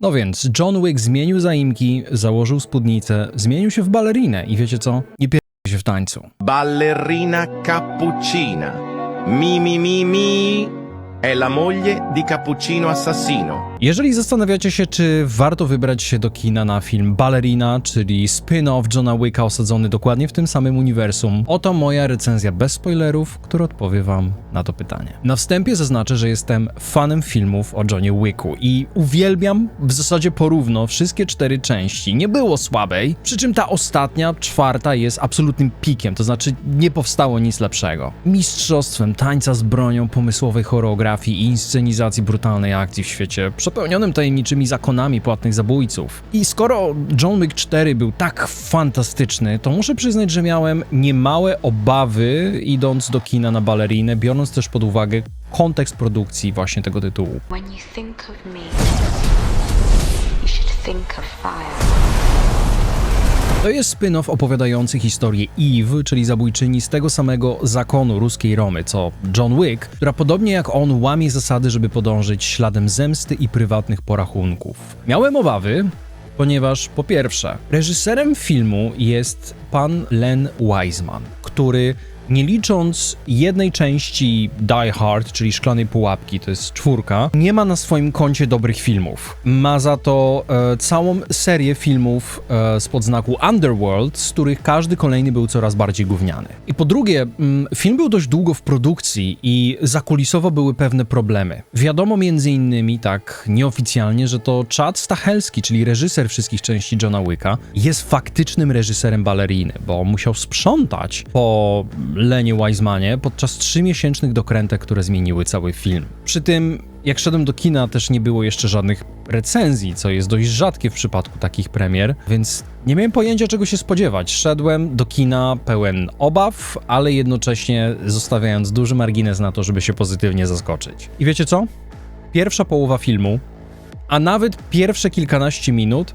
No więc, John Wick zmienił zaimki, założył spódnicę, zmienił się w balerinę i wiecie co? Nie pierdolę się w tańcu. Ballerina cappuccina. Mi mi mi mi. È la moglie di Cappuccino Assassino. Jeżeli zastanawiacie się, czy warto wybrać się do kina na film Ballerina, czyli spin-off Johna Wicka osadzony dokładnie w tym samym uniwersum, oto moja recenzja bez spoilerów, która odpowie wam na to pytanie. Na wstępie zaznaczę, że jestem fanem filmów o Johnie Wicku i uwielbiam w zasadzie porówno wszystkie cztery części. Nie było słabej, przy czym ta ostatnia, czwarta jest absolutnym pikiem, to znaczy nie powstało nic lepszego. Mistrzostwem tańca z bronią, pomysłowej choreografii i inscenizacji brutalnej akcji w świecie przepełnionym tajemniczymi zakonami płatnych zabójców. I skoro John Wick 4 był tak fantastyczny, to muszę przyznać, że miałem niemałe obawy idąc do kina na balerinę, biorąc też pod uwagę kontekst produkcji właśnie tego tytułu. When you think of me, you should think of fire. To jest spin-off opowiadający historię Eve, czyli zabójczyni z tego samego zakonu ruskiej Romy, co John Wick, która podobnie jak on łamie zasady, żeby podążyć śladem zemsty i prywatnych porachunków. Miałem obawy, ponieważ po pierwsze, reżyserem filmu jest pan Len Wiseman, który nie licząc jednej części Die Hard, czyli Szklanej Pułapki, to jest czwórka, nie ma na swoim koncie dobrych filmów. Ma za to e, całą serię filmów e, spod znaku Underworld, z których każdy kolejny był coraz bardziej gówniany. I po drugie, mm, film był dość długo w produkcji i zakulisowo były pewne problemy. Wiadomo między innymi, tak nieoficjalnie, że to Chad Stahelski, czyli reżyser wszystkich części Johna Wicka, jest faktycznym reżyserem baleriny, bo musiał sprzątać po Lenie Wisemanie podczas trzymiesięcznych dokrętek, które zmieniły cały film. Przy tym, jak szedłem do kina, też nie było jeszcze żadnych recenzji, co jest dość rzadkie w przypadku takich premier, więc nie miałem pojęcia czego się spodziewać. Szedłem do kina pełen obaw, ale jednocześnie zostawiając duży margines na to, żeby się pozytywnie zaskoczyć. I wiecie co? Pierwsza połowa filmu, a nawet pierwsze kilkanaście minut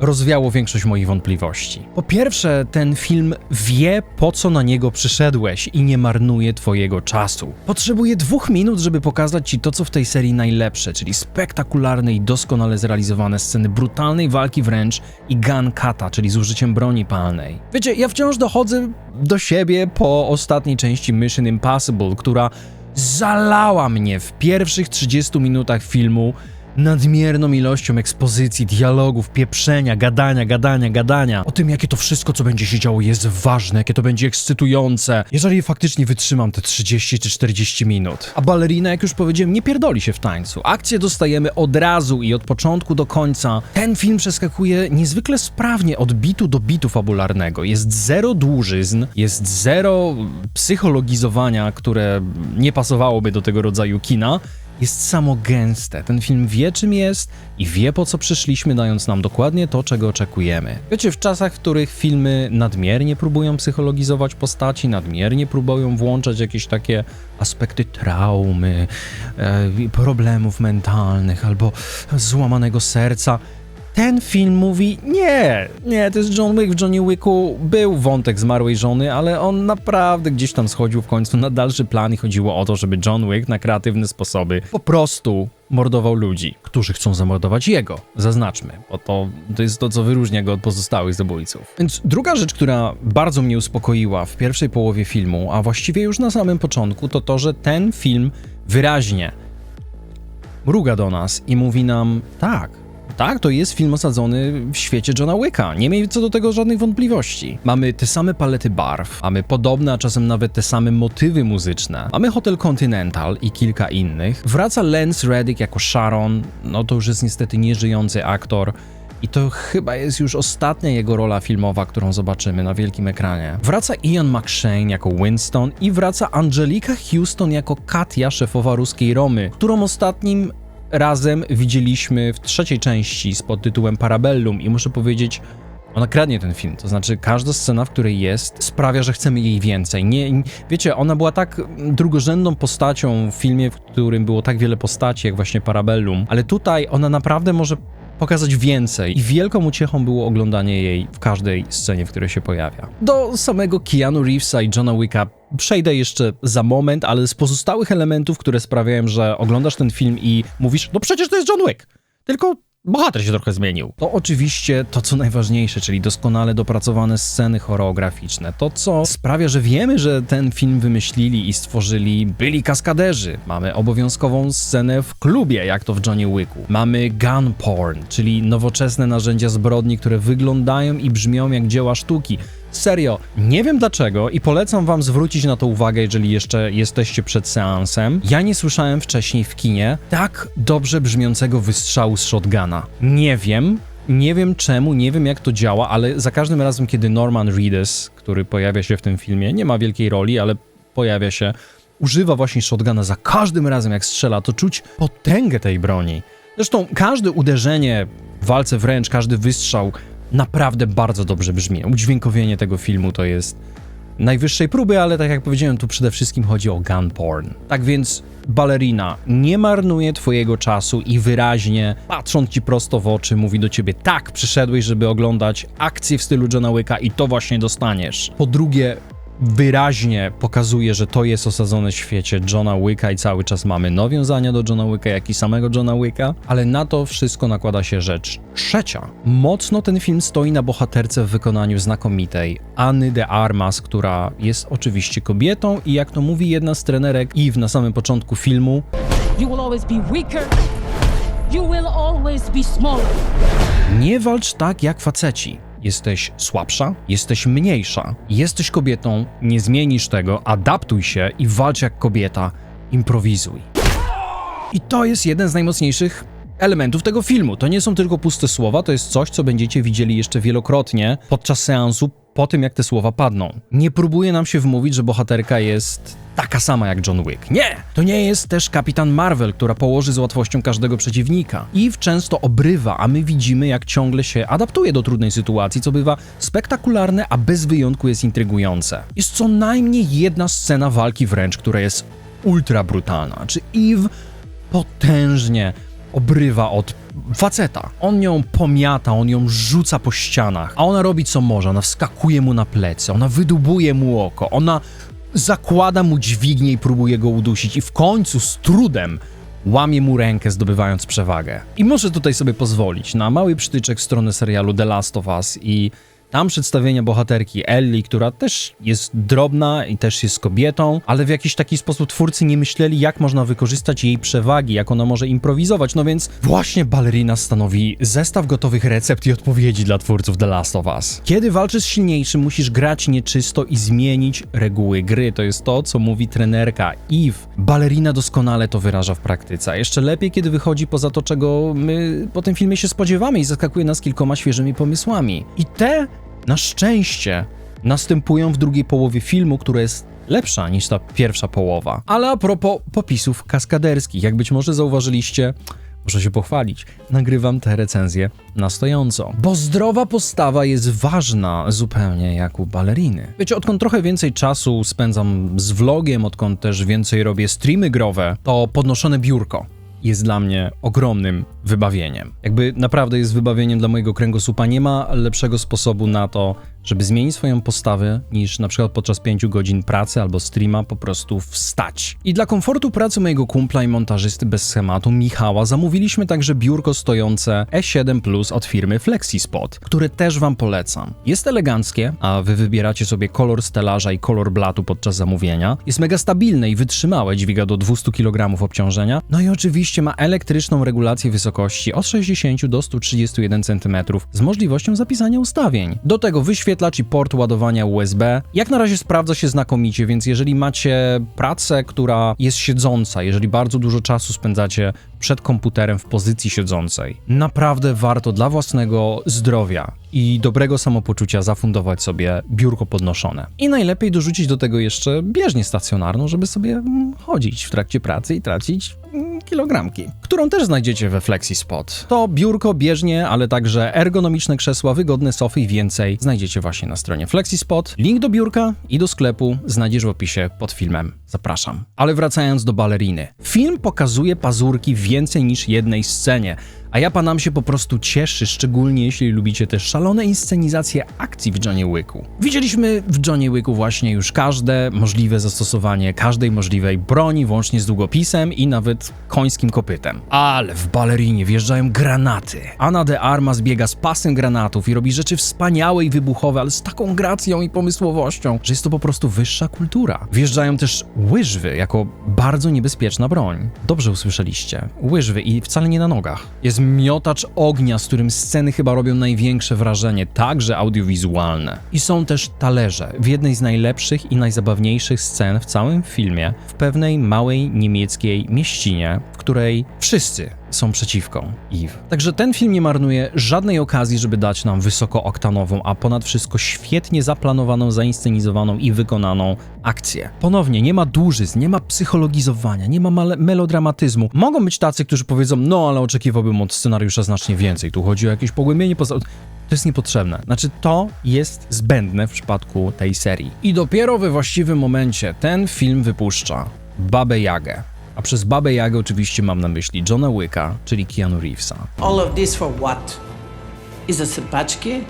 rozwiało większość moich wątpliwości. Po pierwsze, ten film wie, po co na niego przyszedłeś i nie marnuje twojego czasu. Potrzebuje dwóch minut, żeby pokazać ci to, co w tej serii najlepsze, czyli spektakularne i doskonale zrealizowane sceny brutalnej walki wręcz i gun kata, czyli z użyciem broni palnej. Wiecie, ja wciąż dochodzę do siebie po ostatniej części Mission Impossible, która zalała mnie w pierwszych 30 minutach filmu nadmierną ilością ekspozycji, dialogów, pieprzenia, gadania, gadania, gadania. O tym, jakie to wszystko, co będzie się działo, jest ważne, jakie to będzie ekscytujące. Jeżeli faktycznie wytrzymam te 30 czy 40 minut. A balerina, jak już powiedziałem, nie pierdoli się w tańcu. Akcje dostajemy od razu i od początku do końca. Ten film przeskakuje niezwykle sprawnie od bitu do bitu fabularnego. Jest zero dłużyzn, jest zero psychologizowania, które nie pasowałoby do tego rodzaju kina jest samo gęste. Ten film wie, czym jest i wie, po co przyszliśmy, dając nam dokładnie to, czego oczekujemy. Wiecie, w czasach, w których filmy nadmiernie próbują psychologizować postaci, nadmiernie próbują włączać jakieś takie aspekty traumy, e, problemów mentalnych albo złamanego serca, ten film mówi, nie, nie, to jest John Wick, w Johnny Wicku był wątek zmarłej żony, ale on naprawdę gdzieś tam schodził w końcu na dalszy plan i chodziło o to, żeby John Wick na kreatywne sposoby po prostu mordował ludzi, którzy chcą zamordować jego, zaznaczmy, bo to, to jest to, co wyróżnia go od pozostałych zabójców. Więc druga rzecz, która bardzo mnie uspokoiła w pierwszej połowie filmu, a właściwie już na samym początku, to to, że ten film wyraźnie mruga do nas i mówi nam, tak, tak, to jest film osadzony w świecie Johna Wicka. Nie miej co do tego żadnych wątpliwości. Mamy te same palety barw, mamy podobne, a czasem nawet te same motywy muzyczne. Mamy Hotel Continental i kilka innych. Wraca Lance Reddick jako Sharon, no to już jest niestety nieżyjący aktor. I to chyba jest już ostatnia jego rola filmowa, którą zobaczymy na wielkim ekranie. Wraca Ian McShane jako Winston i wraca Angelika Houston jako Katia, szefowa ruskiej Romy, którą ostatnim razem widzieliśmy w trzeciej części z pod tytułem Parabellum i muszę powiedzieć, ona kradnie ten film, to znaczy każda scena, w której jest, sprawia, że chcemy jej więcej. Nie, wiecie, ona była tak drugorzędną postacią w filmie, w którym było tak wiele postaci, jak właśnie Parabellum, ale tutaj ona naprawdę może pokazać więcej i wielką uciechą było oglądanie jej w każdej scenie, w której się pojawia. Do samego Keanu Reevesa i Johna Wicka przejdę jeszcze za moment, ale z pozostałych elementów, które sprawiają, że oglądasz ten film i mówisz, no przecież to jest John Wick, tylko bohater się trochę zmienił. To oczywiście to, co najważniejsze, czyli doskonale dopracowane sceny choreograficzne. To, co sprawia, że wiemy, że ten film wymyślili i stworzyli byli kaskaderzy. Mamy obowiązkową scenę w klubie, jak to w Johnny Wicku. Mamy gun porn, czyli nowoczesne narzędzia zbrodni, które wyglądają i brzmią jak dzieła sztuki. Serio, nie wiem dlaczego i polecam wam zwrócić na to uwagę, jeżeli jeszcze jesteście przed seansem. Ja nie słyszałem wcześniej w kinie tak dobrze brzmiącego wystrzału z shotguna. Nie wiem, nie wiem czemu, nie wiem jak to działa, ale za każdym razem, kiedy Norman Reedus, który pojawia się w tym filmie, nie ma wielkiej roli, ale pojawia się, używa właśnie shotguna za każdym razem jak strzela, to czuć potęgę tej broni. Zresztą każde uderzenie w walce wręcz, każdy wystrzał naprawdę bardzo dobrze brzmi. Udźwiękowienie tego filmu to jest najwyższej próby, ale tak jak powiedziałem, tu przede wszystkim chodzi o gun porn. Tak więc balerina nie marnuje twojego czasu i wyraźnie, patrząc ci prosto w oczy, mówi do ciebie tak, przyszedłeś, żeby oglądać akcję w stylu Johna Wicka i to właśnie dostaniesz. Po drugie, wyraźnie pokazuje, że to jest osadzone w świecie Johna Wicka i cały czas mamy nawiązania do Johna Wicka, jak i samego Johna Wicka, ale na to wszystko nakłada się rzecz trzecia. Mocno ten film stoi na bohaterce w wykonaniu znakomitej Anny de Armas, która jest oczywiście kobietą i jak to mówi jedna z trenerek Eve na samym początku filmu, You will always be weaker. You will always be smaller. Nie walcz tak jak faceci. Jesteś słabsza, jesteś mniejsza, jesteś kobietą, nie zmienisz tego, adaptuj się i walcz jak kobieta, improwizuj. I to jest jeden z najmocniejszych elementów tego filmu. To nie są tylko puste słowa, to jest coś, co będziecie widzieli jeszcze wielokrotnie podczas seansu, po tym jak te słowa padną. Nie próbuje nam się wmówić, że bohaterka jest taka sama jak John Wick. Nie! To nie jest też kapitan Marvel, która położy z łatwością każdego przeciwnika. Eve często obrywa, a my widzimy, jak ciągle się adaptuje do trudnej sytuacji, co bywa spektakularne, a bez wyjątku jest intrygujące. Jest co najmniej jedna scena walki wręcz, która jest ultra brutalna. Czy Eve potężnie obrywa od faceta. On ją pomiata, on ją rzuca po ścianach, a ona robi co może. Ona wskakuje mu na plecy, ona wydubuje mu oko, ona zakłada mu dźwignię i próbuje go udusić i w końcu z trudem łamie mu rękę, zdobywając przewagę. I muszę tutaj sobie pozwolić na mały przytyczek w stronę serialu The Last of Us i tam przedstawienia bohaterki Ellie, która też jest drobna i też jest kobietą, ale w jakiś taki sposób twórcy nie myśleli, jak można wykorzystać jej przewagi, jak ona może improwizować. No więc właśnie balerina stanowi zestaw gotowych recept i odpowiedzi dla twórców The Last of Us. Kiedy walczysz z silniejszym, musisz grać nieczysto i zmienić reguły gry. To jest to, co mówi trenerka Eve. Balerina doskonale to wyraża w praktyce. Jeszcze lepiej, kiedy wychodzi poza to, czego my po tym filmie się spodziewamy i zaskakuje nas kilkoma świeżymi pomysłami. I te na szczęście następują w drugiej połowie filmu, która jest lepsza niż ta pierwsza połowa. Ale a propos popisów kaskaderskich, jak być może zauważyliście, muszę się pochwalić, nagrywam te recenzje na stojąco. Bo zdrowa postawa jest ważna zupełnie jak u baleriny. Wiecie, odkąd trochę więcej czasu spędzam z vlogiem, odkąd też więcej robię streamy growe, to podnoszone biurko jest dla mnie ogromnym wybawieniem. Jakby naprawdę jest wybawieniem dla mojego kręgosłupa. Nie ma lepszego sposobu na to, żeby zmienić swoją postawę, niż na przykład podczas 5 godzin pracy albo streama po prostu wstać. I dla komfortu pracy mojego kumpla i montażysty bez schematu, Michała, zamówiliśmy także biurko stojące E7 Plus od firmy FlexiSpot, które też wam polecam. Jest eleganckie, a wy wybieracie sobie kolor stelaża i kolor blatu podczas zamówienia. Jest mega stabilne i wytrzymałe, dźwiga do 200 kg obciążenia. No i oczywiście ma elektryczną regulację wysokości od 60 do 131 cm z możliwością zapisania ustawień. Do tego wyświetlacz i port ładowania USB. Jak na razie sprawdza się znakomicie, więc jeżeli macie pracę, która jest siedząca, jeżeli bardzo dużo czasu spędzacie przed komputerem w pozycji siedzącej, naprawdę warto dla własnego zdrowia i dobrego samopoczucia zafundować sobie biurko podnoszone. I najlepiej dorzucić do tego jeszcze bieżnię stacjonarną, żeby sobie chodzić w trakcie pracy i tracić kilogramki, którą też znajdziecie we FlexiSpot. To biurko, bieżnie, ale także ergonomiczne krzesła, wygodne sofy i więcej znajdziecie właśnie na stronie FlexiSpot. Link do biurka i do sklepu znajdziesz w opisie pod filmem. Zapraszam. Ale wracając do baleriny. Film pokazuje pazurki więcej niż jednej scenie, A ja panam się po prostu cieszy, szczególnie jeśli lubicie też szalone inscenizacje akcji w Johnny Wicku. Widzieliśmy w Johnny Wicku właśnie już każde możliwe zastosowanie każdej możliwej broni, włącznie z długopisem i nawet końskim kopytem. Ale w balerinie wjeżdżają granaty. Anna de Armas biega z pasem granatów i robi rzeczy wspaniałe i wybuchowe, ale z taką gracją i pomysłowością, że jest to po prostu wyższa kultura. Wjeżdżają też łyżwy jako bardzo niebezpieczna broń. Dobrze usłyszeliście. Łyżwy i wcale nie na nogach. Jest miotacz ognia, z którym sceny chyba robią największe wrażenie, także audiowizualne. I są też talerze w jednej z najlepszych i najzabawniejszych scen w całym filmie, w pewnej małej niemieckiej mieścinie, w której wszyscy są przeciwko Eve. Także ten film nie marnuje żadnej okazji, żeby dać nam wysokooktanową, a ponad wszystko świetnie zaplanowaną, zainscenizowaną i wykonaną akcję. Ponownie, nie ma dłużyzn, nie ma psychologizowania, nie ma melodramatyzmu. Mogą być tacy, którzy powiedzą, no ale oczekiwałbym od scenariusza znacznie więcej, tu chodzi o jakieś pogłębienie poza... To jest niepotrzebne. Znaczy, to jest zbędne w przypadku tej serii. I dopiero we właściwym momencie ten film wypuszcza Babę Jagę. A przez Babę Jagę oczywiście mam na myśli Johna Wicka, czyli Keanu Reevesa. All of this for what? Is a собачки?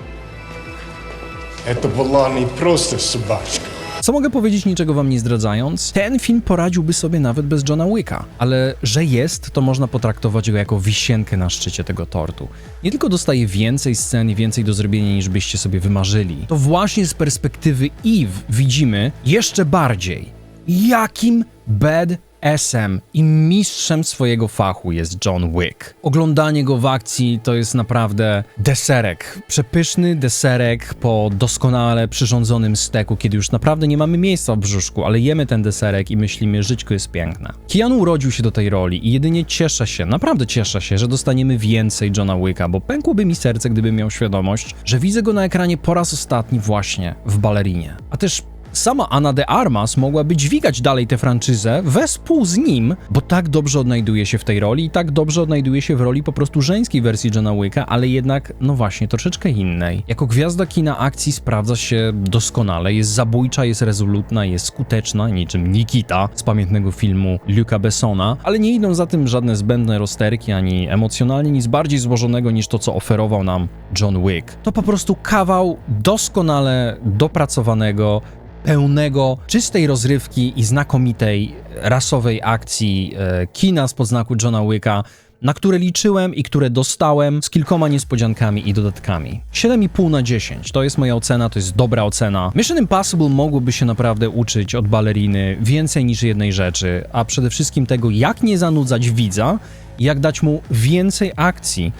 Это была не просто собачка. Co mogę powiedzieć, niczego wam nie zdradzając? Ten film poradziłby sobie nawet bez Johna Wicka, ale że jest, to można potraktować go jako wisienkę na szczycie tego tortu. Nie tylko dostaje więcej scen i więcej do zrobienia niż byście sobie wymarzyli. To właśnie z perspektywy Eve widzimy jeszcze bardziej, jakim bad SM i mistrzem swojego fachu jest John Wick. Oglądanie go w akcji to jest naprawdę deserek. Przepyszny deserek po doskonale przyrządzonym steku, kiedy już naprawdę nie mamy miejsca w brzuszku, ale jemy ten deserek i myślimy, żyćko jest piękne. Keanu urodził się do tej roli i jedynie cieszę się, naprawdę cieszę się, że dostaniemy więcej Johna Wicka, bo pękłoby mi serce, gdybym miał świadomość, że widzę go na ekranie po raz ostatni właśnie w balerinie. A też Sama Anna de Armas mogłaby dźwigać dalej tę franczyzę wespół z nim, bo tak dobrze odnajduje się w tej roli i tak dobrze odnajduje się w roli po prostu żeńskiej wersji Johna Wicka, ale jednak, no właśnie, troszeczkę innej. Jako gwiazda kina akcji sprawdza się doskonale, jest zabójcza, jest rezolutna, jest skuteczna, niczym Nikita z pamiętnego filmu Luca Bessona, ale nie idą za tym żadne zbędne rozterki, ani emocjonalnie nic bardziej złożonego niż to, co oferował nam John Wick. To po prostu kawał doskonale dopracowanego, pełnego, czystej rozrywki i znakomitej rasowej akcji e, kina z podznaku Johna Wicka, na które liczyłem i które dostałem z kilkoma niespodziankami i dodatkami. 7,5 na 10 to jest moja ocena, to jest dobra ocena. Mission Impossible mogłoby się naprawdę uczyć od baleriny więcej niż jednej rzeczy, a przede wszystkim tego, jak nie zanudzać widza, jak dać mu więcej akcji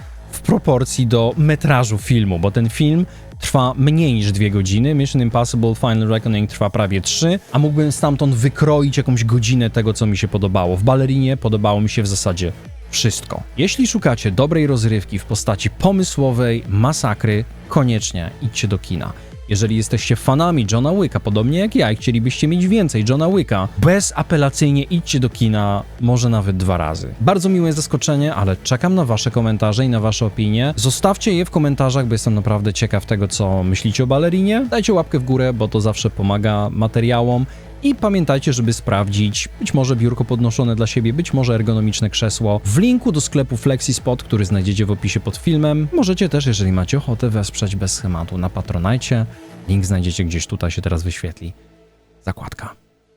proporcji do metrażu filmu, bo ten film trwa mniej niż dwie godziny. Mission Impossible Final Reckoning trwa prawie trzy, a mógłbym stamtąd wykroić jakąś godzinę tego, co mi się podobało. W balerinie podobało mi się w zasadzie wszystko. Jeśli szukacie dobrej rozrywki w postaci pomysłowej masakry, koniecznie idźcie do kina. Jeżeli jesteście fanami Johna Wicka, podobnie jak ja, i chcielibyście mieć więcej Johna Wicka, bezapelacyjnie idźcie do kina, może nawet dwa razy. Bardzo miłe zaskoczenie, ale czekam na wasze komentarze i na wasze opinie. Zostawcie je w komentarzach, bo jestem naprawdę ciekaw tego, co myślicie o balerinie. Dajcie łapkę w górę, bo to zawsze pomaga materiałom. I pamiętajcie, żeby sprawdzić być może biurko podnoszone dla siebie, być może ergonomiczne krzesło. W linku do sklepu FlexiSpot, który znajdziecie w opisie pod filmem, możecie też, jeżeli macie ochotę, wesprzeć bez schematu na Patronajcie. Link znajdziecie gdzieś tutaj, się teraz wyświetli. Zakładka.